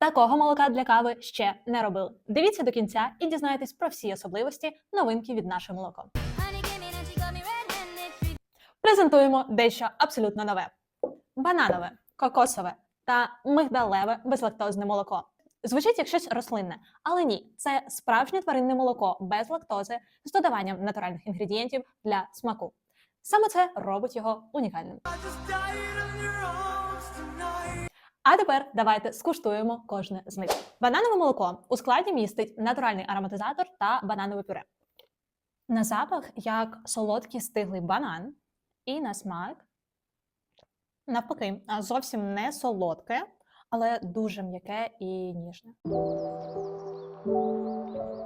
Такого молока для кави ще не робили. Дивіться до кінця і дізнайтесь про всі особливості новинки від наше молоко. Презентуємо дещо абсолютно нове: бананове, кокосове та мигдалеве безлактозне молоко. Звучить як щось рослинне, але ні, це справжнє тваринне молоко без лактози з додаванням натуральних інгредієнтів для смаку. Саме це робить його унікальним. А тепер давайте скуштуємо кожне з них. Бананове молоко у складі містить натуральний ароматизатор та бананове пюре. На запах як солодкий стиглий банан, і на смак навпаки, зовсім не солодке, але дуже м'яке і ніжне.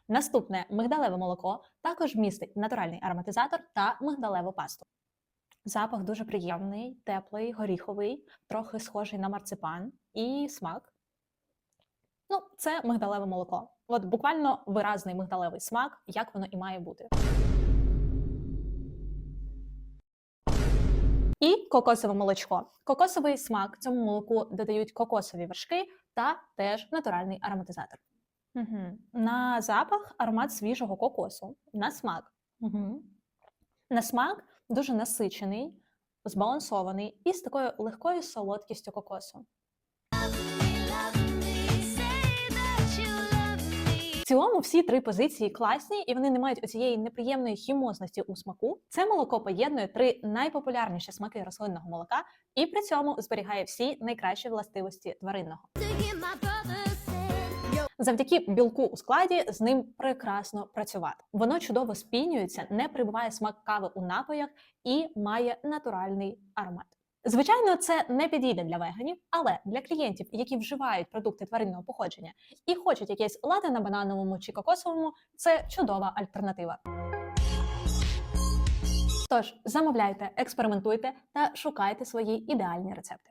Наступне мигдалеве молоко також містить натуральний ароматизатор та мигдалеву пасту. Запах дуже приємний, теплий, горіховий, трохи схожий на марципан і смак. Ну, це мигдалеве молоко. От буквально виразний мигдалевий смак, як воно і має бути. І кокосове молочко. Кокосовий смак цьому молоку додають кокосові вершки та теж натуральний ароматизатор. Угу. На запах аромат свіжого кокосу. На смак. Угу. На смак дуже насичений, збалансований і з такою легкою солодкістю кокосу. В цілому всі три позиції класні, і вони не мають оцієї неприємної хімозності у смаку. Це молоко поєднує три найпопулярніші смаки рослинного молока і при цьому зберігає всі найкращі властивості тваринного. Завдяки білку у складі з ним прекрасно працювати. Воно чудово спінюється, не прибуває смак кави у напоях і має натуральний аромат. Звичайно, це не підійде для веганів, але для клієнтів, які вживають продукти тваринного походження і хочуть якесь лати на банановому чи кокосовому, це чудова альтернатива. Тож замовляйте, експериментуйте та шукайте свої ідеальні рецепти.